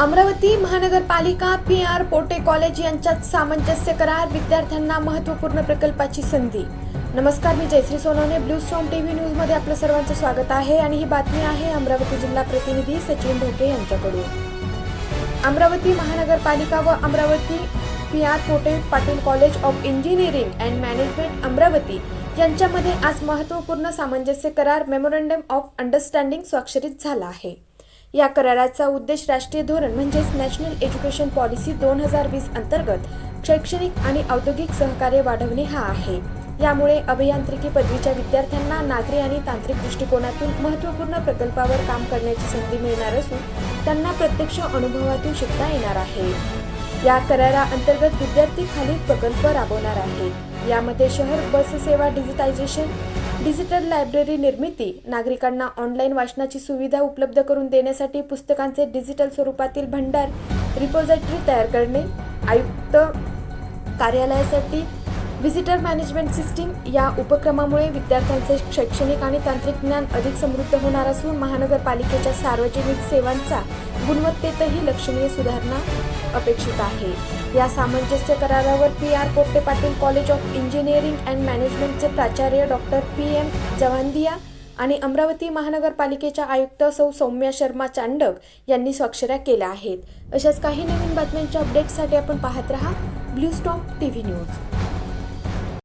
अमरावती महानगरपालिका P R Pote college यांच्यात सामंजस्य करार विद्यार्थ्यांना महत्त्वपूर्ण प्रकल्पाची संधी. नमस्कार मी Jayashree Sonawane. Blue storm T V न्यूजमध्ये आपलं सर्वांचं स्वागत आहे आणि ही बातमी आहे अमरावती जिल्हा प्रतिनिधी सचिन ढोके यांच्याकडून. अमरावती महानगरपालिका व Amravati P R Pote Patil college of engineering and management Amravati यांच्यामध्ये आज महत्त्वपूर्ण सामंजस्य करार मेमोरंडम ऑफ अंडरस्टँडिंग स्वाक्षरित झाला आहे. या कराराचा उद्देश राष्ट्रीय धोरण म्हणजेच नॅशनल एज्युकेशन पॉलिसी दोन हजार वीस अंतर्गत शैक्षणिक आणि औद्योगिक सहकार्य वाढवणे हा आहे. यामुळे अभियांत्रिकी पदवीच्या विद्यार्थ्यांना नागरी आणि तांत्रिक दृष्टिकोनातून महत्त्वपूर्ण प्रकल्पावर काम करण्याची संधी मिळणार असून त्यांना प्रत्यक्ष अनुभवातून शिकता येणार आहे. या कराराअंतर्गत विद्यार्थी खालील प्रकल्प राबवणार आहेत. यामध्ये शहर बस सेवा डिजिटायझेशन डिजिटल लायब्ररी निर्मिती नागरिकांना ऑनलाईन वाचनाची सुविधा उपलब्ध करून देण्यासाठी पुस्तकांचे डिजिटल स्वरूपातील भंडार रिपॉझिटरी तयार करणे आयुक्त कार्यालयासाठी व्हिजिटर मॅनेजमेंट सिस्टीम या उपक्रमामुळे विद्यार्थ्यांचे शैक्षणिक आणि तांत्रिक ज्ञान अधिक समृद्ध होणार असून महानगरपालिकेच्या सार्वजनिक सेवांचा गुणवत्तेतही लक्षणीय सुधारणा अपेक्षित आहे. या सामंजस्य करारावर P R Popate Patil college of engineering and मॅनेजमेंटचे प्राचार्य डॉक्टर पी एम जवांदिया आणि अमरावती महानगरपालिकेच्या आयुक्त सौ सौम्या शर्मा चांडक यांनी स्वाक्षऱ्या केल्या आहेत. अशाच काही नवीन बातम्यांच्या अपडेट्ससाठी आपण पाहत रहा blue storm T V news